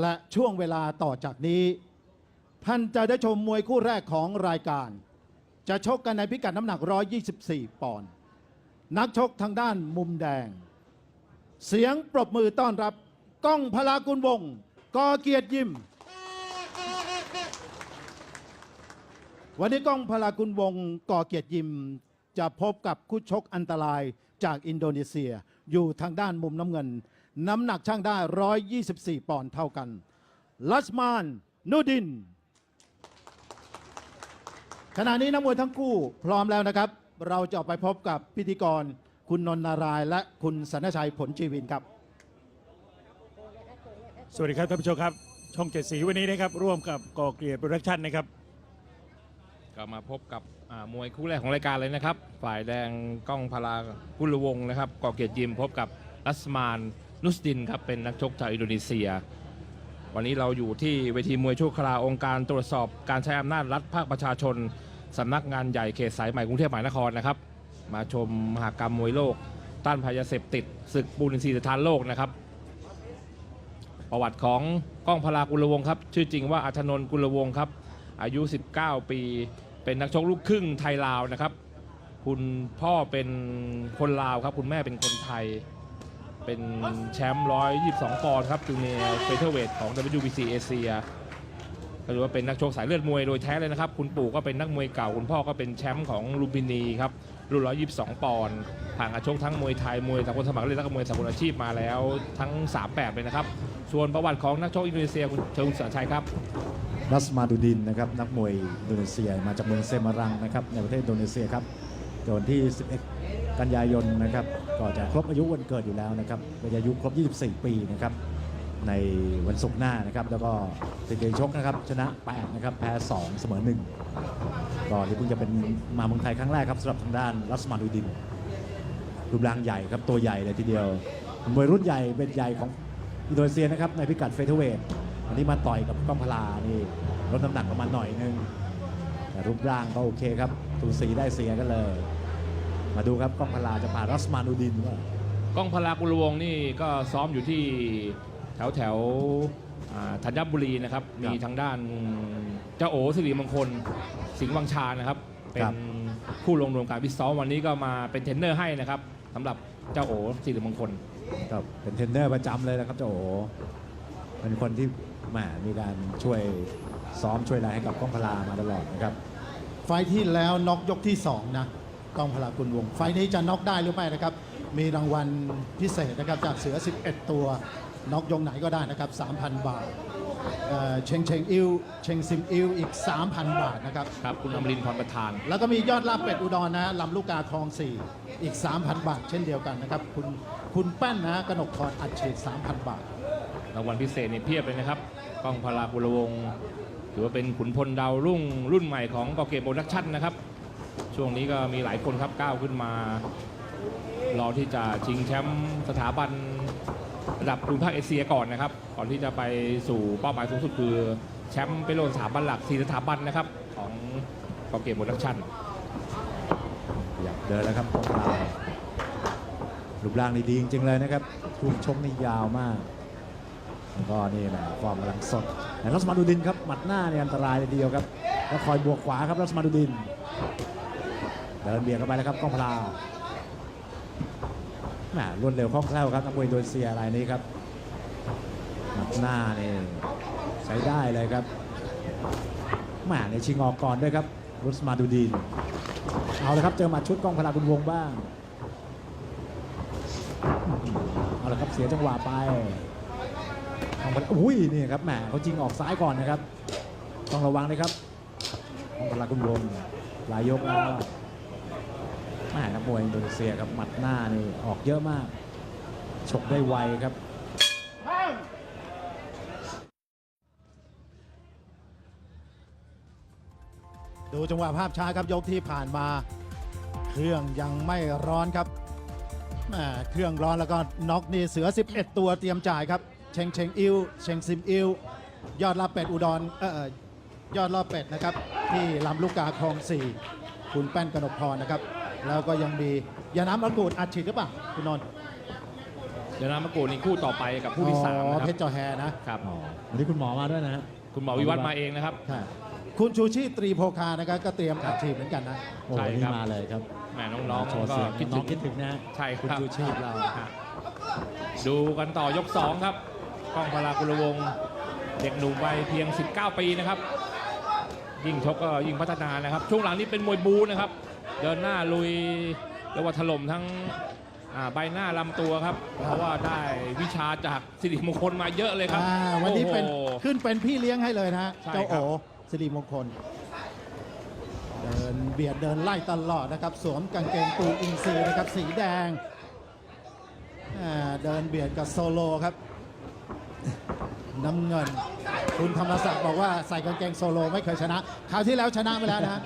และช่วงเวลาต่อจากนี้ ท่านจะได้ชมมวยคู่แรกของรายการ จะชกกันในพิกัดน้ำหนัก 124 ปอนด์นักชกทางด้านมุมแดง เสียงปรบมือต้อนรับก้องพลากุลวงกอเกียรติยิมวันนี้ก้องพลากุลวงก่อเกียรติยิมจะพบกับคู่ชกอันตรายจากอินโดนีเซียอยู่ทางด้านมุมน้ำเงิน น้ำหนักช่างได้ 124 ปอนด์เท่ากัน ลัสมานนูดิน ขณะนี้นักมวยทั้งคู่พร้อมแล้วนะครับ เราจะออกไปพบกับพิธีกร คุณนนท์นารายณ์และคุณสันชัยผลชีวินครับ สวัสดีครับท่านผู้ชมครับ ช่องเจ็ดสีวันนี้นะครับร่วมกับกอเกลียรโปรดักชั่นนะครับ ก็มาพบกับอ่ามวยคู่แรกของรายการเลยนะครับ ฝ่ายแดงก้องพลากุลวงศ์นะครับก่อเกียรติยิมพบกับรัสมาน นุสดินครับเป็นนักชกจากอินโดนีเซีย วันนี้เราอยู่ที่เวทีมวยชั่วคราวองค์การตรวจสอบการใช้อำนาจรัฐภาคประชาชนสำนักงานใหญ่เขตสายใหม่กรุงเทพมหานครนะครับ มาชมมหากรรมมวยโลก ต้านภัยาเสพติดศึกปูนินทรีย์สถานโลกนะครับ ประวัติของก้องพลากุลวงครับ ชื่อจริงว่าอัธนนท์กุลวงครับ อายุ 19 ปี เป็นนักชกลูกครึ่งไทยลาวนะครับ คุณพ่อเป็นคนลาวครับ คุณแม่เป็นคนไทย เป็นแชมป์ 122 ปอนด์ครับจูเนียร์เฟเธอร์เวทของ WBC เอเชียก็ถือว่าเป็นนักชกสายเลือดมวยโดยแท้เลยนะครับ คุณปู่ก็เป็นนักมวยเก่า คุณพ่อก็เป็นแชมป์ของลูมพินีครับรุ่น 122 ปอนด์ผ่านการชกทั้งมวยไทย มวยสากลสมัครเล่นและก็มวยสากลอาชีพมาแล้วทั้ง 3 แบบเลยนะครับ ส่วนประวัติของนักชกอินโดนีเซียคุณเชิญคุสันชัยครับรัสมาดูดินนะครับนักมวยอินโดนีเซียมาจากเมืองเซมารังนะครับในประเทศอินโดนีเซียครับ เกิดวันที่ 11 กันยายนนะครับ ก็จะครบอายุวันเกิดอยู่แล้วนะครับเป็นอายุครบ 24 ปีนะครับ ในวันศุกร์หน้านะครับ แล้วก็ติดเกมชกนะครับ ชนะ 8 นะครับ แพ้ 2 เสมอ 1 ก็นี่เพิ่งจะเป็นมาเมืองไทยครั้งแรกครับสำหรับทางด้านรัสมาดูดิน รูปร่างใหญ่ครับ ตัวใหญ่เลยทีเดียวมวยรุ่นใหญ่เป็นใหญ่ของอินโดนีเซียนะครับ ในพิกัดเฟเธอร์เวทวันนี้มาต่อยกับก้องพลานี่ลดน้ำหนักประมาณหน่อยนึง แต่รูปร่างก็โอเคครับสูสีได้เสียกันเลย มาดูครับก้องพลาจะผ่านรัสมานูดินว่าก้องพลากุลวงศ์นี่ก็ซ้อมอยู่ที่แถวแถวๆอ่าธัญบุรีนะครับ มีทางด้านเจ้าโอสิริมงคล สิงห์วังชานะครับ เป็นผู้ลงรวมการวิซ้อมวันนี้ก็มาเป็นเทรนเนอร์ให้นะครับสำหรับเจ้าโอสิริมงคลครับเป็นเทรนเนอร์ประจำเลยนะครับเจ้าโอเป็นคนที่แหมมีการช่วยซ้อมช่วยอะไรให้กับก้องพลามาตลอดนะครับไฟล์ที่แล้วน็อกยกที่ 2 นะก้องพลากุลวงศ์ไฟล์นี้จะน็อกได้หรือไม่นะครับ มีรางวัลพิเศษนะครับจากเสือ 11 ตัวน็อกยงไหนก็ได้นะครับ 3,000 บาทเอ่อเชงเชงอิวเชงซิมอิวอีก 3,000 บาทนะครับ ครับ คุณอมรินทร์พรประธาน แล้วก็มียอดลาบเป็ดอุดรนะลำลูกกาคลอง 4 อีก 3,000 บาท เช่นเดียวกันนะครับ คุณคุณแป้นนะกนกทรอัดฉีด3,000 บาท รางวัลพิเศษเนี่ยเพียบเลยนะครับกล้องพลากุลวงศ์ ถือว่าเป็นขุนพลดาวรุ่งรุ่นใหม่ของกอเกมโปรดักชั่นนะครับ ช่วงนี้ก็มีหลายคนครับก้าวขึ้นมา รอที่จะชิงแชมป์สถาบันระดับภูมิภาคเอเชียก่อนนะครับ ก่อนที่จะไปสู่เป้าหมายสูงสุดคือแชมป์เป็นโลสถาบันหลักสี่สถาบันนะครับ ของกอเกมโปรดักชั่นอยากเดินแล้วครับก้องพลารูปร่างดีดีจริงๆเลยนะครับทุกชกนี่ยาวมากแล้วก็นี่แหละฟอร์มกำลังสด แต่รัสมาดูดินครับหมัดหน้าเนี่ยอันตรายเลยเดียวครับ แล้วคอยบวกขวาครับรัสมาดูดิน เดินเบียดเข้าไปแล้วครับก้องพลาแหมรวดเร็วคล่องแคล่วครับนักมวยอินโดนีเซียรายนี้ครับหมัดหน้านี่ใช้ได้เลยครับแหมในชิงออกก่อนด้วยครับรัสมาดูดินเอาเลยครับเจอหมัดชุดกล้องพลาคุณวงบ้างเอาละครับเสียจังหวะไป องพลอุ้ยนี่ครับแหมเขาจริงออกซ้ายก่อนนะครับ ต้องระวังเลยครับกล้องพลาคุณวงหลายยกแล้วแหมนักมวยอินโดนีเซียครับหมัดหน้านี่ออกเยอะมากฉกได้ไวครับดูจังหวะภาพช้าครับยกที่ผ่านมา เครื่องยังไม่ร้อนครับเครื่องร้อนแล้วก็น็อกนี่เสือ 11 ตัวเตรียมจ่ายครับ เชงเชงอิวเชงซิมอิวยอดลาบเป็ดอุดรเออเอ่อยอดลาบเป็ดนะครับ ที่ลำลูกกาคลอง4คุณแป้นกนกพรนะครับ แล้วก็ยังมียาน้ำมะกรูดอัดฉีดหรือเปล่าคุณนนท์เดี๋ยวนะมากูนี่คู่ต่อไปกับคู่ที่สามอ๋อนะคเพรับชรจอแฮนะครับ อ๋อวันนี้คุณหมอมาด้วยนะฮะ คุณหมอวิวัฒน์มาเองนะครับ ค่ะคุณชูชีพตรีโพคานะครับก็เตรียมอัดฉีดเหมือนกันนะ โอ้ใช่วันครันี่บมาเลยครับแหมน้องโชๆว์ก็เสียงคิดน้ถึองงคิดถึงนะฮะใช่คุณครับชูชีพเรา ฮะดูกันต่อยก 2 ครับ กล้องพลากุลวงศ์เด็กหนุ่มวัยเพียง 19 ปีนะครับ ยิ่งชกก็ยิ่งพัฒนานะครับ ช่วงหลังนี้เป็นมวยบูนะครับ เดินหน้าลุยเรียกว่าถล่มทั้งอ่าใบหน้าลำตัวครับ เพราะว่าได้วิชาจากสิริมงคลมาเยอะเลยครับอ่าวันนี้เป็นโอ้โหขึ้นเป็นพี่เลี้ยงให้เลยนะฮะใช่เจ้าครัโอบสิริมงคล เดินเบียดเดินไล่ตลอดนะครับ สวมกางเกงปูอินซีย์นะครับสีแดงอ่าเดินเบียดกับโซโลครับ น้ำเงิน คุณธรรมศักดิ์บอกว่าใส่กางเกงโซโลไม่เคยชนะ คราวที่แล้วชนะไปแล้วนะฮะ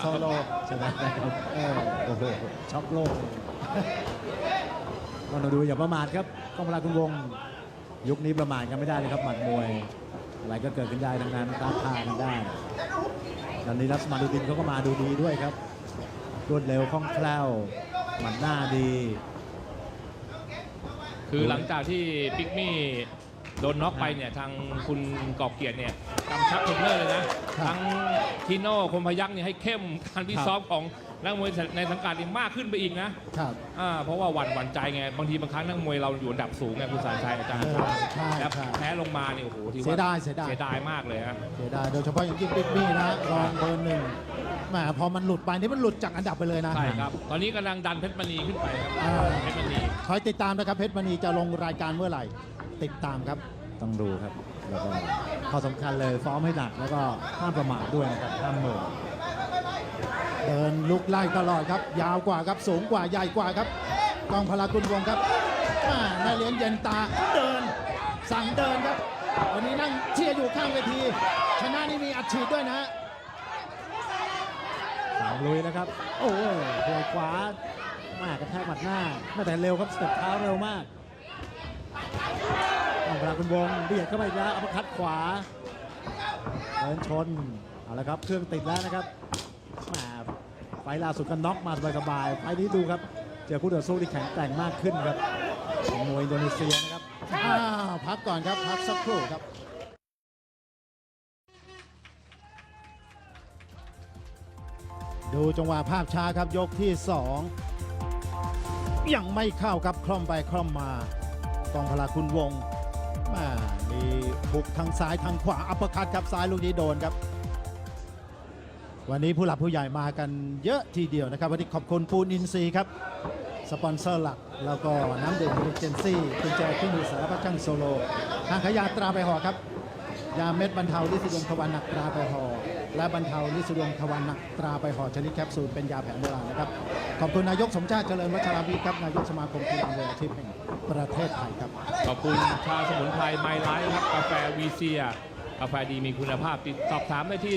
โซโลชนะนะครับเออโอ้โหช็อกโลกก็เราดูอย่าประมาทครับกองพลาคุณวงศ์ยุคนี้ประมาทกันไม่ได้เลยครับหมัดมวยอะไรก็เกิดขึ้นได้ทั้งนั้นตามทางกันได้ตอนนี้รัสมาดูดินเขาก็มาดูดีด้วยครับรวดเร็วคล่องแคล่วหมัดหน้าดี คือหลังจากที่ปิกมี่ โดนน็อกไปเนี่ยทางคุณกอบเกียรติเนี่ยกำชับเทรนเนอร์เลยนะทั้งทีโน่คมพยักษ์เนี่ยให้เข้มการพิตซ้อมของนักมวยในสังกัดนี่มากขึ้นไปอีกนะครับอ่าเพราะว่าหวั่นหวั่นใจไงบางทีบางครั้งนักมวยเราอยู่อันดับสูงไงคุณสารชัยอาจารย์เออใช่แล้วใช่แพ้ลงมาเนี่ยโอ้โหถือเสีว่ายดายเสียดายเสียดายมากเลยฮะเสียดายโดยเฉพาะอย่างยิ่งบิ๊กบี้นะรองเบอร์หนึ่งแหมพอมันหลุดไปนี่มันหลุดจากอันดับไปเลยนะใช่ครับตอนนี้กำลังดันเพชรมณีขึ้นไปครับอ่าเพชรมณีคอยติดตามนะครับเพชรมณีจะลงรายการเมื่อไหร่ ติดตามครับ ต้องดูครับ แล้วก็ข้อสำคัญเลยซ้อมให้หนักแล้วก็ห้ามประมาทด้วยนะครับห้ามเหม่อเดินลุกไล่ตลอดครับ ยาวกว่าครับสูงกว่าใหญ่กว่าครับกองพลากุลวงศ์ครับอ่าแม่เลี้ยงเย็นตาเดิน สั่งเดินครับ วันนี้นั่งเชียร์อยู่ข้างเวที ชนะนี่มีอัดฉีดด้วยนะสามลุยนะครับ โอ้โหหัวขวามากกระแทกหมัดหน้า ไม่แต่เร็วครับสเต็ปเท้าเร็วมาก ต้องพลาคุณวงเบียดเข้าไปแล้วอัปคัดขวาเดินชนเอาละครับเครื่องติดแล้วนะครับแหมไฟล่าสุดก็น็อกมาสบายๆไฟนี้ดูครับ เจอคู่ต่อสู้ที่แข็งแกร่งมากขึ้นครับของมวยอินโดนีเซียนะครับพักก่อนครับพักสักครู่ครับดูจังหวะภาพช้าครับยกที่ 2 ยังไม่เข้าครับคล่อมไปคล่อมมา กองพลาคุณวง ม่มีบุกทางซ้ายทางขวาอัปเปอร์คัตครับซ้ายลูกนี้โดนครับ วันนี้ผู้หลักผู้ใหญ่มากันเยอะทีเดียวนะครับ วันนี้ขอบคุณปูนอินซีครับ สปอนเซอร์หลัก แล้วก็น้ำดื่มเจนซี่คุณแจเครื่องมือสารพัดช่างโซโลทางขยาตราไปห่อครับ ยาเม็ดบรรเทาลิสิดวงทวารหนักตราไปห่อ และบรรเทาลิซิดวงทวารหนักตราไปห่อชนิดแคปซูลเป็นยาแผนโบราณนะครับ ขอบคุณนายกสมชาติเจริญวัชรวิทย์ครับนายกสมาคมกีฬาเรืออาชีพแห่งประเทศไทยครับ ขอบคุณชาสมุนไพรไมไลท์ครับกาแฟวีเซียกาแฟดีมีคุณภาพติดสอบถามได้ที่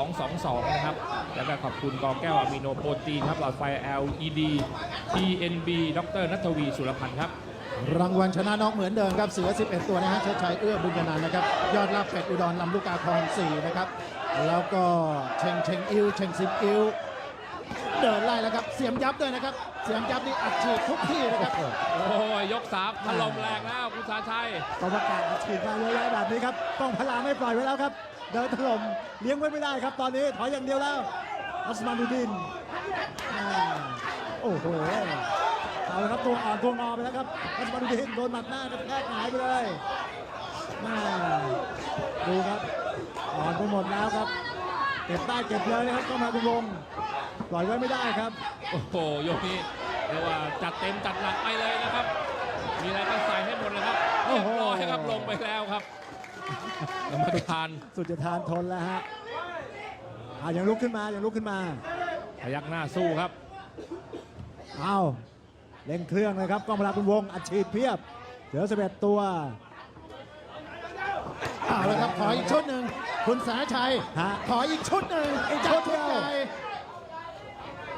0919300222 นะครับ แล้วก็ขอบคุณกอแก้วอะมิโนโปรตีนครับหลอดไฟ LED TNB ดรนัทวีสุรพันธ์ครับ รางวัลชนะน็อกเหมือนเดิมครับเสือ 11 ตัวนะฮะเชิดชัยเอื้อบุญญานันท์นะครับ ยอดลาบเป็ดอุดรลำลูกกาคลอง4นะครับ แล้วก็เชงเชงอิวเชงซิมอิวเดินไล่แล้วครับ เสียมยับด้วยนะครับ เสียมยับนี่อัดฉีดทุกที่นะครับ โอ้ยยกสามถล่มแรงแล้วคุณสาชัยต้องประกาศอัดฉีดมาเยอะแยะแบบนี้ครับต้องพลาไม่ปล่อยไว้แล้วครับ เดินถล่มเลี้ยงไว้ไม่ได้ครับ ตอนนี้ถอยอย่างเดียวแล้วอัสมานุดินอ่าโอ้โห เอาละครับตัวอ่อนตัวงอไปแล้วครับอัสมานุดินโดนหมัดหน้ากระแทกหายไปเลยมาดูครับอ่อนไปหมดแล้วครับเก็บได้เก็บเลยนะครับต้องมาคุณวงศ์ปล่อยไว้ไม่ได้ครับ โอ้โหยกนี้เรียกว่าจัดเต็มจัดหนักไปเลยนะครับ มีอะไรก็ใส่ให้หมดเลยครับโอ้เรียโหบร้อยครับลงไปแล้วครับกรรมการสุดจะทานทนแล้วฮะอ่ายังลุกขึ้นมายังลุกขึ้นมาพยักหน้าสู้ครับ เอา เร่งเครื่องเลยครับกล้องพลาคุณวงอัดฉีดเพียบเหลือ11ตัวเอาละครับขออีกชุดหนึ่งคุณสาชัย ฮะ ขออีกชุดหนึ่งอีกจัชุดดเดีชุดยว ใหญ่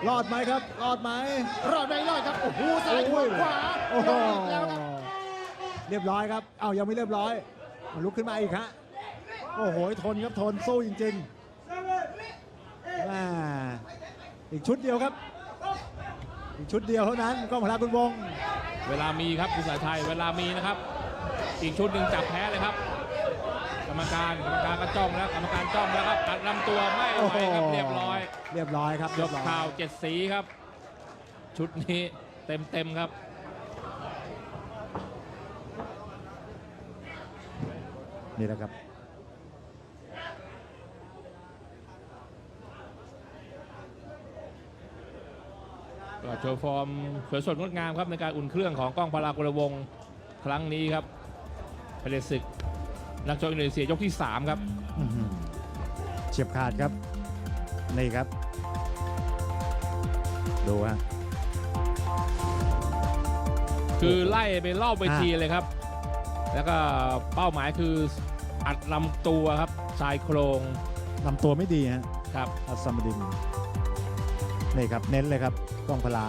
รอดไหมครับ รอดไหมรอดไม่รอดครับ โอ้โหซ้ายขวาขวาโอ้โหลงอีกแล้วครับเรียบร้อยครับเอายังไม่เรียบร้อยเอาลุกขึ้นมาอีกฮะโอ้โหทนครับทนสู้จริงๆแม่อีกชุดเดียวครับอีก ชุดเดียวเท่านั้นกล้องพลาคุณวงศ์เวลามีครับคุณสายชัยเวลามีนะครับ อีกชุดหนึ่งจับแพ้เลยครับ กรรมการกรรมการก็จ้องแล้วกรรมการจ้องแล้วครับตัดลำตัวไม่ไหวครับเรียบร้อย เรียบร้อยครับยเรีกบร้อยข่าวเจ็ดสีครับ ชุดนี้เต็มเต็มๆครับนี่แหละครับ ก็โชว์ฟอร์มสวยสดงดงามครับในการอุ่นเครื่องของกล้องพลากุลวงศ์ครั้งนี้ครับเปเรศึก นักชกอินโดนีเซียยกที่ 3 ครับอื้อหือเฉียบขาดครับ นี่ครับ ดูฮะคือไล่ไปรอบเวทีเลยครับ แล้วก็เป้าหมายคืออัดลำตัวครับชายโครงลำตัวไม่ดีฮะครับอัสซัมดินนี่ครับเน้นเลยครับก ล้องพลา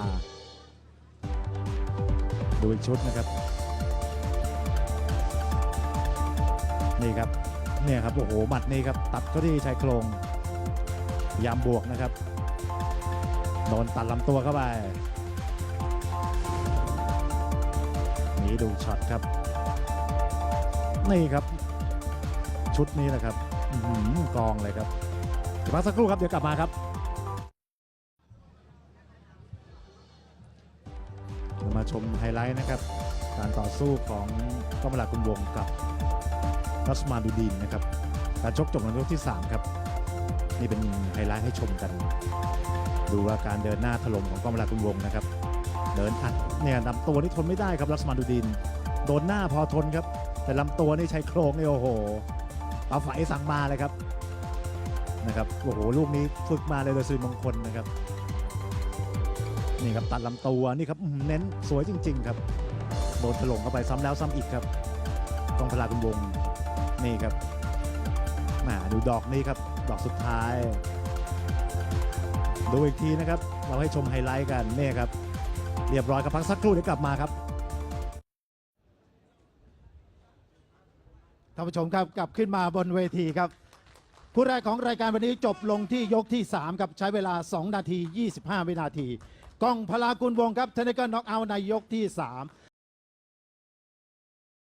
ดูอีกชุดนะครับ นี่ครับ เนี่ยครับ โอ้โหหมัดนี่ครับ ตัดเข้าที่ชายโครงยามบวกนะครับโดนตัดลำตัวเข้าไปนี่ดูช็อตครับ นี่ครับ ชุดนี้แหละครับอื้อหือกองเลยครับพักสักครู่ครับเดี๋ยวกลับมาครับ มาชมไฮไลท์นะครับ การต่อสู้ของกมลากุลวงกับรัสมาดูดีนนะครับการชกจบในยกที่ 3 ครับ นี่เป็นไฮไลท์ให้ชมกัน ดูว่าการเดินหน้าถล่มของกมลากุลวงนะครับ เดินอัดเนี่ยลำตัวนี่ทนไม่ได้ครับรัสมาดูดีนโดนหน้าพอทนครับ แต่ลำตัวนี่ใช้โครงนี่โอ้โหปลาไฝสั่งมาเลยครับนะครับโอ้โหลูกนี้ฝึกมาเลยโดยสุริมงคลนะครับ นี่ครับตัดลำตัวนี่ครับเน้นสวยจริง ๆ ครับ โดนถล่มเข้าไปซ้ำแล้วซ้ำอีกครับกองพลาคุณวงนี่ครับมาดูดอกนี้ครับดอกสุดท้าย ดูอีกทีนะครับ เราให้ชมไฮไลท์กันนี่ครับ เรียบร้อยครับพักสักครู่เดี๋ยวกลับมาครับท่านผู้ชมครับกลับขึ้นมาบนเวทีครับคู่แรกของรายการวันนี้จบลงที่ยกที่3ครับใช้เวลา 2 นาที 25 วินาที กล้องพลากุลวงครับเทนนิสน็อกเอาท์ในยกที่ 3